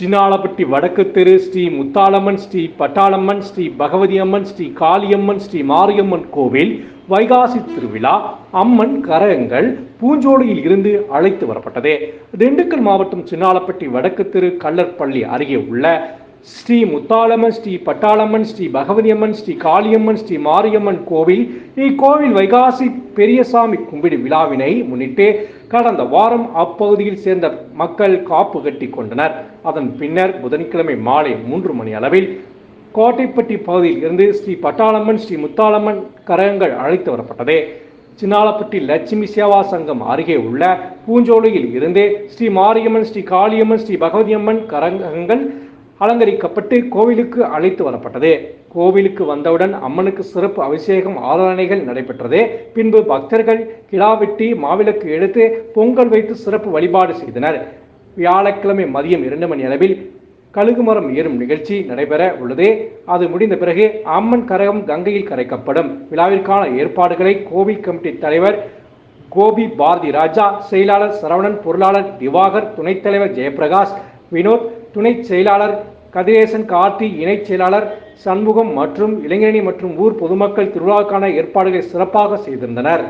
சின்னாளப்பட்டி வடக்கு தெரு ஸ்ரீ முத்தாளம்மன் ஸ்ரீ பட்டாளம்மன் ஸ்ரீ பகவதி அம்மன் ஸ்ரீ காளியம்மன் ஸ்ரீ மாரியம்மன் கோவில் வைகாசி திருவிழா அம்மன் கரகங்கள் பூஞ்சோலையில் இருந்து அழைத்து வரப்பட்டது. திண்டுக்கல் மாவட்டம் சின்னாளப்பட்டி வடக்கு தெரு கள்ளற்பள்ளி அருகே உள்ள ஸ்ரீ முத்தாளம்மன் ஸ்ரீ பட்டாளம்மன் ஸ்ரீ பகவதி அம்மன் ஸ்ரீ காளியம்மன் ஸ்ரீ மாரியம்மன் கோவில் இக்கோவில் வைகாசி பெரியசாமி கும்பிடு விழாவினை முன்னிட்டு கடந்த வாரம் அப்பகுதியில் சேர்ந்த மக்கள் காப்பு கட்டி கொண்டனர். அதன் பின்னர் புதன்கிழமை மாலை மூன்று மணி அளவில் கோட்டைப்பட்டி பகுதியில் இருந்து ஸ்ரீ பட்டாளம்மன் ஸ்ரீ முத்தாளம்மன் கரகங்கள் அழைத்து வரப்பட்டது. சின்னாலப்பட்டி லட்சுமி சேவா சங்கம் அருகே உள்ள பூஞ்சோலையில் இருந்து ஸ்ரீ மாரியம்மன் ஸ்ரீ காளியம்மன் ஸ்ரீ பகவதியம்மன் கரகங்கள் அலங்கரிக்கப்பட்டு கோவிலுக்கு அழைத்து வரப்பட்டது. கோவிலுக்கு வந்தவுடன் அம்மனுக்கு சிறப்பு அபிஷேகம் ஆராதனைகள் நடைபெற்றது. பின்பு பக்தர்கள் கிடா வெட்டி மாவிளக்கு எடுத்து பொங்கல் வைத்து சிறப்பு வழிபாடு செய்தனர். வியாழக்கிழமை மதியம் இரண்டு மணி அளவில் கழுகு மரம் ஏறும் நிகழ்ச்சி நடைபெற உள்ளது. அது முடிந்த பிறகு அம்மன் கரகம் கங்கையில் கரைக்கப்படும். விழாவிற்கான ஏற்பாடுகளை கோவில் கமிட்டி தலைவர் கோபி பாரதி ராஜா செயலாளர் சரவணன் பொருளாளர் திவாகர் துணைத் தலைவர் ஜெயபிரகாஷ் வினோத் துணை செயலாளர் கதிரேசன் கார்த்தி இணைச் செயலாளர் சண்முகம் மற்றும் இளைஞரணி மற்றும் ஊர் பொதுமக்கள் திருவிழாக்கான ஏற்பாடுகளை சிறப்பாக செய்திருந்தனர்.